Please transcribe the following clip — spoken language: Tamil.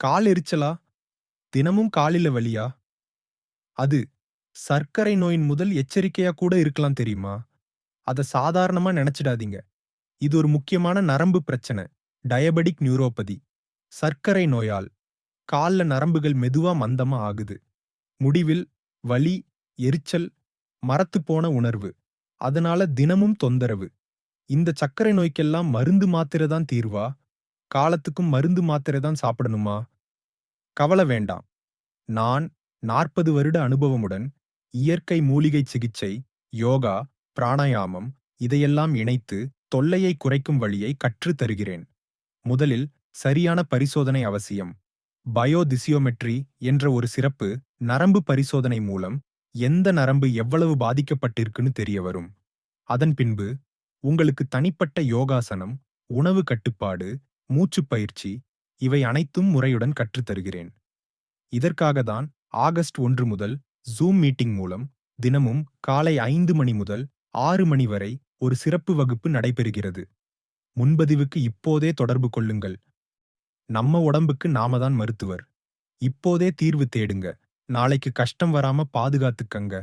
கால் எரிச்சலா? தினமும் காலில வலியா? அது சர்க்கரை நோயின் முதல் எச்சரிக்கையா கூட இருக்கலாம் தெரியுமா? அத சாதாரணமா நினைச்சிடாதீங்க. இது ஒரு முக்கியமான நரம்பு பிரச்சனை. Diabetic neuropathy. சர்க்கரை நோயால். கால்ல நரம்புகள் மெதுவா மந்தமா ஆகுது. முடிவில் வலி எரிச்சல் மரத்துப் போன உணர்வு. அதனால தினமும் தொந்தரவு. இந்த சர்க்கரை நோய்க்கெல்லாம் மருந்து மாத்திரை தான் தீர்வா? காலத்துக்கும் மருந்து மாத்திரை தான் சாப்பிடணுமா? கவலை வேண்டாம். நான் நாற்பது வருட அனுபவமுடன் இயற்கை மூலிகை சிகிச்சை யோகா பிராணாயாமம் இதையெல்லாம் இணைத்து தொல்லையை குறைக்கும் வழியை கற்றுத் தருகிறேன். முதலில் சரியான பரிசோதனை அவசியம். பயோதிசியோமெட்ரி என்ற ஒரு சிறப்பு நரம்பு பரிசோதனை மூலம் எந்த நரம்பு எவ்வளவு பாதிக்கப்பட்டிருக்குன்னு தெரிய வரும். அதன் பின்பு உங்களுக்கு தனிப்பட்ட யோகாசனம் உணவு கட்டுப்பாடு மூச்சுப் பயிற்சி இவை அனைத்தும் முறையுடன் கற்றுத் தருகிறேன். இதற்காக தான் ஆகஸ்ட் ஒன்று முதல் ஜூம் மீட்டிங் மூலம் தினமும் காலை ஐந்து மணி முதல் ஆறு மணி வரை ஒரு சிறப்பு வகுப்பு நடைபெறுகிறது. முன்பதிவுக்கு இப்போதே தொடர்பு கொள்ளுங்கள். நம்ம உடம்புக்கு நாம தான் மருத்துவர். இப்போதே தீர்வு தேடுங்க. நாளைக்கு கஷ்டம் வராம பாதுகாத்துக்கங்க.